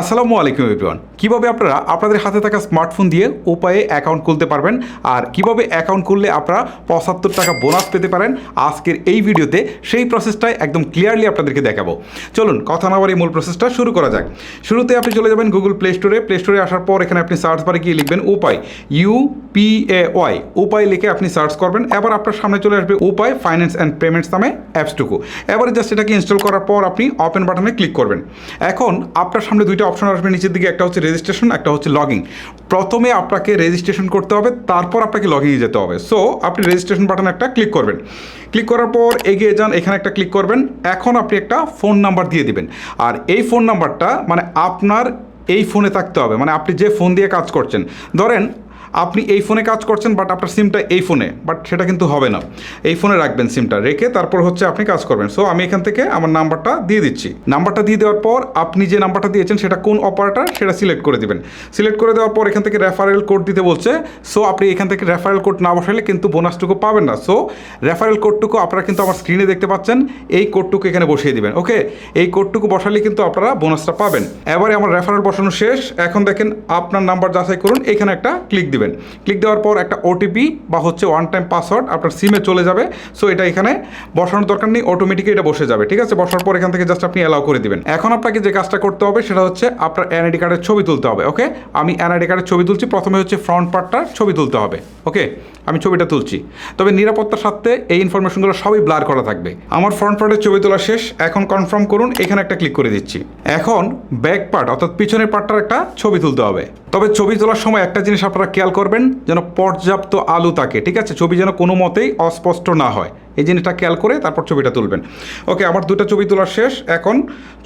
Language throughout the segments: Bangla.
আসসালামু আলাইকুম এভরিওয়ান। কীভাবে আপনারা আপনাদের হাতে থাকা স্মার্টফোন দিয়ে উপায়ে অ্যাকাউন্ট খুলতে পারবেন আর কীভাবে অ্যাকাউন্ট খুললে আপনারা পঁচাত্তর টাকা বোনাস পেতে পারেন, আজকের এই ভিডিওতে সেই প্রসেসটাই একদম ক্লিয়ারলি আপনাদেরকে দেখাবো। চলুন, কথা না এই মূল প্রসেসটা শুরু করা যাক। শুরুতে আপনি চলে যাবেন গুগল প্লে স্টোরে প্লে স্টোরে আসার পর এখানে আপনি সার্চ বারে গিয়ে লিখবেন উপায়। ইউ পি এ ওয়াই উপায় লিখে আপনি সার্চ করবেন। এবার আপনার সামনে চলে আসবে উপায় ফাইন্যান্স অ্যান্ড পেমেন্টস নামে অ্যাপসটুকু এবারে জাস্ট এটাকে ইনস্টল করার পর আপনি ওপেন বাটনে ক্লিক করবেন। এখন আপনার সামনে দুইটা অপশন আসবে নিচের দিকে, একটা হচ্ছে রেজিস্ট্রেশন একটা হচ্ছে লগিং প্রথমে আপনাকে রেজিস্ট্রেশন করতে হবে, তারপর আপনাকে লগ ইনে যেতে হবে। সো আপনি রেজিস্ট্রেশন বাটন একটা ক্লিক করবেন। ক্লিক করার পর এগিয়ে যান, এখানে একটা ক্লিক করবেন। এখন আপনি একটা ফোন নাম্বার দিয়ে দিবেন। আর এই ফোন নাম্বারটা মানে আপনার এই ফোনে থাকতে হবে। মানে আপনি যে ফোন দিয়ে কাজ করছেন। ধরেন আপনি এই ফোনে কাজ করছেন বাট আপনার সিমটা এই ফোনে বাট সেটা কিন্তু হবে না। এই ফোনে রাখবেন সিমটা রেখে তারপর হচ্ছে আপনি কাজ করবেন। সো আমি এখান থেকে আমার নাম্বারটা দিয়ে দিচ্ছি। নাম্বারটা দিয়ে দেওয়ার পর আপনি যে নাম্বারটা দিয়েছেন, সেটা কোন অপারেটার সেটা সিলেক্ট করে দেবেন। সিলেক্ট করে দেওয়ার পর এখান থেকে রেফারেল কোড দিতে বলছে। সো আপনি এখান থেকে রেফারেল কোড না বসালে কিন্তু বোনাসটুকু পাবেন না। সো রেফারেল কোডটুকু আপনারা কিন্তু আমার স্ক্রিনে দেখতে পাচ্ছেন। এই কোডটুকু এখানে বসিয়ে দিবেন ওকে এই কোডটুকু বসালে কিন্তু আপনারা বোনাসটা পাবেন। এবারে আমার রেফারেল বসানো শেষ। এখন দেখেন আপনার নাম্বার যাচাই করুন। এখানে একটা ক্লিক দিবেন। ক্লিক দেওয়ার পর একটা ওটিপি বা হচ্ছে ওয়ান টাইম পাসওয়ার্ড আপনার সিমে চলে যাবে। সো এটা এখানে বসানোর দরকার নেই অটোমেটিকলি এটা বসে যাবে, ঠিক আছে? বসার পর এখান থেকে জাস্ট আপনি অ্যালাউ করে দিবেন। এখন আপনাকে যে কাজটা করতে হবে সেটা হচ্ছে আপনার এনআইডি কার্ডের ছবি তুলতে হবে ওকে আমি এনআইডি কার্ডের ছবি তুলছি, প্রথমে হচ্ছে ফ্রন্ট পার্টটার ছবি তুলতে হবে ওকে আমি ছবিটা তুলছি। তবে নিরাপত্তার সাথে এই ইনফরমেশনগুলো সবই ব্লার করা থাকবে। আমার ফ্রন্ট পার্টের ছবি তোলা শেষ, এখন কনফার্ম করুন, এখানে একটা ক্লিক করে দিচ্ছি। এখন ব্যাক পার্ট অর্থাৎ পিছনের পার্টটার একটা ছবি তুলতে হবে। তবে ছবি তোলার সময় একটা জিনিস আপনারা খেয়াল করবেন যেন পর্যাপ্ত আলু থাকে, ঠিক আছে? ছবি যেন কোনো মতেই অস্পষ্ট না হয়। এই জিনিসটা খেয়াল করে তারপর ছবিটা তুলবেন। ওকে, আমার দুটো ছবি তোলার শেষ। এখন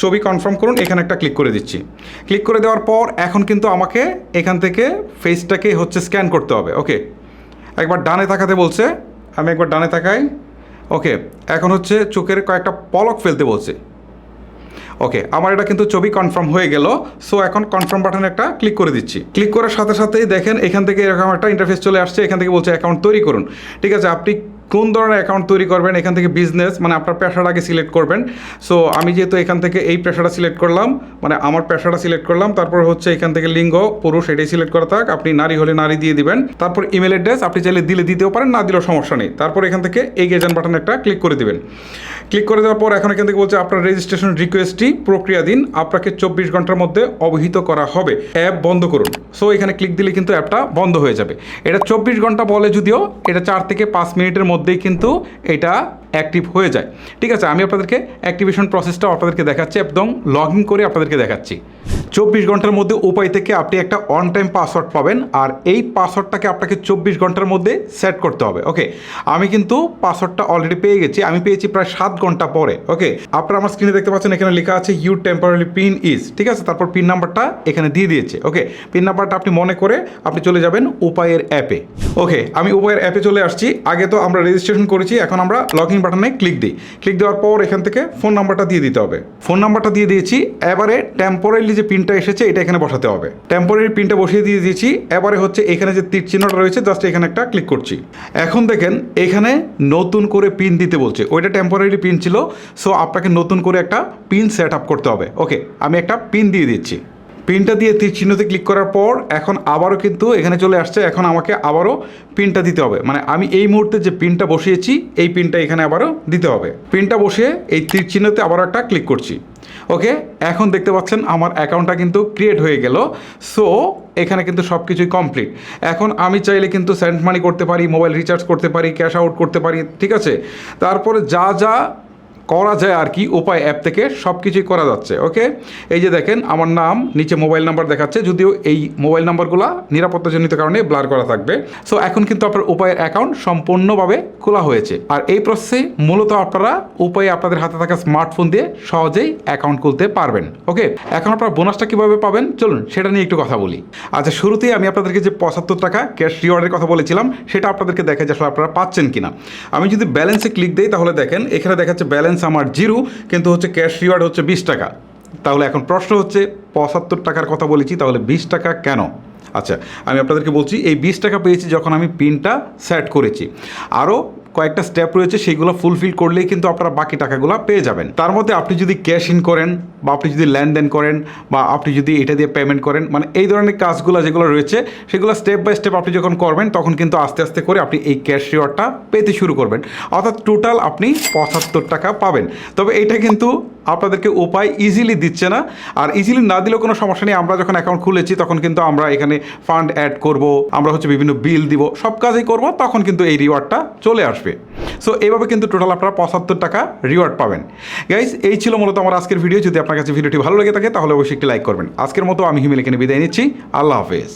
ছবি কনফার্ম করুন, এখানে একটা ক্লিক করে দিচ্ছি। ক্লিক করে দেওয়ার পর এখন কিন্তু আমাকে এখান থেকে ফেসটাকে হচ্ছে স্ক্যান করতে হবে, ওকে? একবার ডানে তাকাতে বলছে, আমি একবার ডানে তাকাই, ওকে? এখন হচ্ছে চোখের কয়েকটা পলক ফেলতে বলছে। ওকে আমার এটা কিন্তু ছবি কনফার্ম হয়ে গেল। সো এখন কনফার্ম বাটনে একটা ক্লিক করে দিচ্ছি। ক্লিক করার সাথে সাথেই দেখেন এখান থেকে এরকম একটা ইন্টারফেস চলে আসছে, এখান থেকে বলছে অ্যাকাউন্ট তৈরি করুন। ঠিক আছে, আপনি কোন ধরনের অ্যাকাউন্ট তৈরি করবেন, এখান থেকে বিজনেস মানে আপনার পেশাটা আগে সিলেক্ট করবেন। সো আমি যেহেতু এখান থেকে এই পেশাটা সিলেক্ট করলাম মানে আমার পেশাটা সিলেক্ট করলাম, তারপর হচ্ছে এখান থেকে লিঙ্গ, পুরুষ এটাই সিলেক্ট করা থাক, আপনি নারী হলে নারী দিয়ে দিবেন। তারপর ইমেল অ্যাড্রেস আপনি চাইলে দিলে দিতেও পারেন, না দিলেও সমস্যা নেই। তারপর এখান থেকে এগিয়ে যান বাটনে একটা ক্লিক করে দিবেন। ক্লিক করে দেওয়ার পর এখন এখান থেকে বলছে আপনার রেজিস্ট্রেশন রিকোয়েস্টটি প্রক্রিয়া দিন আপনাকে চব্বিশ ঘণ্টার মধ্যে অবহিত করা হবে। অ্যাপ বন্ধ করুন। সো এখানে ক্লিক দিলে কিন্তু অ্যাপটা বন্ধ হয়ে যাবে। এটা চব্বিশ ঘণ্টা বলে যদিও, এটা চার থেকে পাঁচ মিনিটের মধ্যেই কিন্তু এটা অ্যাক্টিভ হয়ে যায়। ঠিক আছে, আমি আপনাদেরকে অ্যাক্টিভেশন প্রসেসটা আপনাদেরকে দেখাচ্ছি, একদম লগ করে আপনাদেরকে দেখাচ্ছি। চব্বিশ ঘণ্টার মধ্যে উপায় থেকে আপনি একটা অন টাইম পাসওয়ার্ড পাবেন আর এই পাসওয়ার্ডটাকে আপনাকে চব্বিশ ঘণ্টার মধ্যে সেট করতে হবে ওকে আমি কিন্তু পাসওয়ার্ডটা অলরেডি পেয়ে গেছি, আমি পেয়েছি প্রায় সাত ঘণ্টা পরে ওকে আপনারা আমার স্ক্রিনে দেখতে পাচ্ছেন, এখানে লেখা আছে ইউ টেম্পোরারি পিন ইজ ঠিক আছে? তারপর পিন নাম্বারটা এখানে দিয়ে দিয়েছে ওকে পিন নাম্বারটা আপনি মনে করে আপনি চলে যাবেন উপায়ের অ্যাপে ওকে আমি উপায়ের অ্যাপে চলে আসছি, আগে তো আমরা রেজিস্ট্রেশন করেছি, এখন আমরা লগ ইন বাটনে ক্লিক দিই ক্লিক দেওয়ার পর এখান থেকে ফোন নাম্বারটা দিয়ে দিতে হবে ফোন নাম্বারটা দিয়ে দিয়েছি, এবারে টেম্পোরারি যে পিনটা এসেছে, এটা এখানে বসাতে হবে। টেম্পোরারি পিনটা বসিয়ে দিয়ে দিয়েছি, এবারে হচ্ছে এখানে যে তীর চিহ্নটা রয়েছে জাস্ট এখানে একটা ক্লিক করছি। এখন দেখেন, এখানে নতুন করে পিন দিতে বলছে। ওইটা টেম্পোরারি পিন ছিল সো আপনাকে নতুন করে একটা পিন সেট আপ করতে হবে। ওকে আমি একটা পিন দিয়ে দিচ্ছি। পিনটা দিয়ে তীর চিহ্নতে ক্লিক করার পর, এখন আবারও কিন্তু এখানে চলে আসছে, এখন আমাকে আবারও পিনটা দিতে হবে। মানে আমি এই মুহূর্তে যে পিনটা বসিয়েছি, এই পিনটা এখানে আবারও দিতে হবে। পিনটা বসিয়ে এই তীর চিহ্নতে আবারও একটা ক্লিক করছি। ওকে এখন দেখতে পাচ্ছেন আমার অ্যাকাউন্টটা কিন্তু ক্রিয়েট হয়ে গেল। সো এখানে কিন্তু সব কিছুই কমপ্লিট এখন আমি চাইলে কিন্তু সেন্ড মানি করতে পারি মোবাইল রিচার্জ করতে পারি ক্যাশ আউট করতে পারি, ঠিক আছে? তারপরে যা যা করা যায় আর কি, উপায় অ্যাপ থেকে সব কিছুই করা যাচ্ছে ওকে এই যে দেখেন, আমার নাম, নিচে মোবাইল নাম্বার দেখাচ্ছে, যদিও এই মোবাইল নাম্বারগুলো নিরাপত্তাজনিত কারণে ব্লার করা থাকবে। সো এখন কিন্তু আপনার উপায়ের অ্যাকাউন্ট সম্পূর্ণভাবে খোলা হয়েছে। আর এই প্রসেসে মূলত আপনারা উপায়ে আপনাদের হাতে থাকা স্মার্টফোন দিয়ে সহজেই অ্যাকাউন্ট খুলতে পারবেন ওকে এখন আপনারা বোনাসটা কীভাবে পাবেন? চলুন, সেটা নিয়ে একটু কথা বলি। আচ্ছা শুরুতেই আমি আপনাদেরকে যে পঁচাত্তর টাকা ক্যাশ রিওয়ার্ডের কথা বলেছিলাম, সেটা আপনাদেরকে দেখে যে আসলে আপনারা পাচ্ছেন কিনা। আমি যদি ব্যালেন্সে ক্লিক দিই, তাহলে দেখেন, এখানে দেখাচ্ছে ব্যালেন্স আমার জিরো, কিন্তু হচ্ছে ক্যাশ রিওয়ার্ড হচ্ছে বিশ টাকা। তাহলে এখন প্রশ্ন হচ্ছে, পঁচাত্তর টাকার কথা বলেছি, তাহলে বিশ টাকা কেন? আচ্ছা আমি আপনাদেরকে বলছি, এই বিশ টাকা পেয়েছি যখন আমি পিনটা সেট করেছি। আরও কয়েকটা স্টেপ রয়েছে, সেগুলো ফুলফিল করলেই কিন্তু আপনারা বাকি টাকাগুলো পেয়ে যাবেন। তার মধ্যে আপনি যদি ক্যাশ ইন করেন বা আপনি যদি লেনদেন করেন বা আপনি যদি এটা দিয়ে পেমেন্ট করেন মানে এই ধরনের কাজগুলো যেগুলো রয়েছে, সেগুলো স্টেপ বাই স্টেপ আপনি যখন করবেন, তখন কিন্তু আস্তে আস্তে করে আপনি এই ক্যাশ রিওয়ার্ডটা পেতে শুরু করবেন। অর্থাৎ টোটাল আপনি পঁচাত্তর টাকা পাবেন। তবে এটা কিন্তু আপনাদেরকে উপায় ইজিলি দিচ্ছে না। আর ইজিলি না দিলেও কোনো সমস্যা নেই। আমরা যখন অ্যাকাউন্ট খুলেছি, তখন কিন্তু আমরা এখানে ফান্ড অ্যাড করব, আমরা হচ্ছে বিভিন্ন বিল দিব, সব কাজই করব, তখন কিন্তু এই রিওয়ার্ডটা চলে আসবে। সো এইভাবে কিন্তু টোটাল আপনারা পঁচাত্তর টাকা রিওয়ার্ড পাবেন। গাইজ এই ছিল মূলত আমার আজকের ভিডিও যদি আপনার কাছে ভিডিওটি ভালো লেগে থাকে, তাহলে অবশ্যই একটি লাইক করবেন। আজকের মতো আমি হিমেল বিদায় নিচ্ছি। আল্লাহ হাফেজ।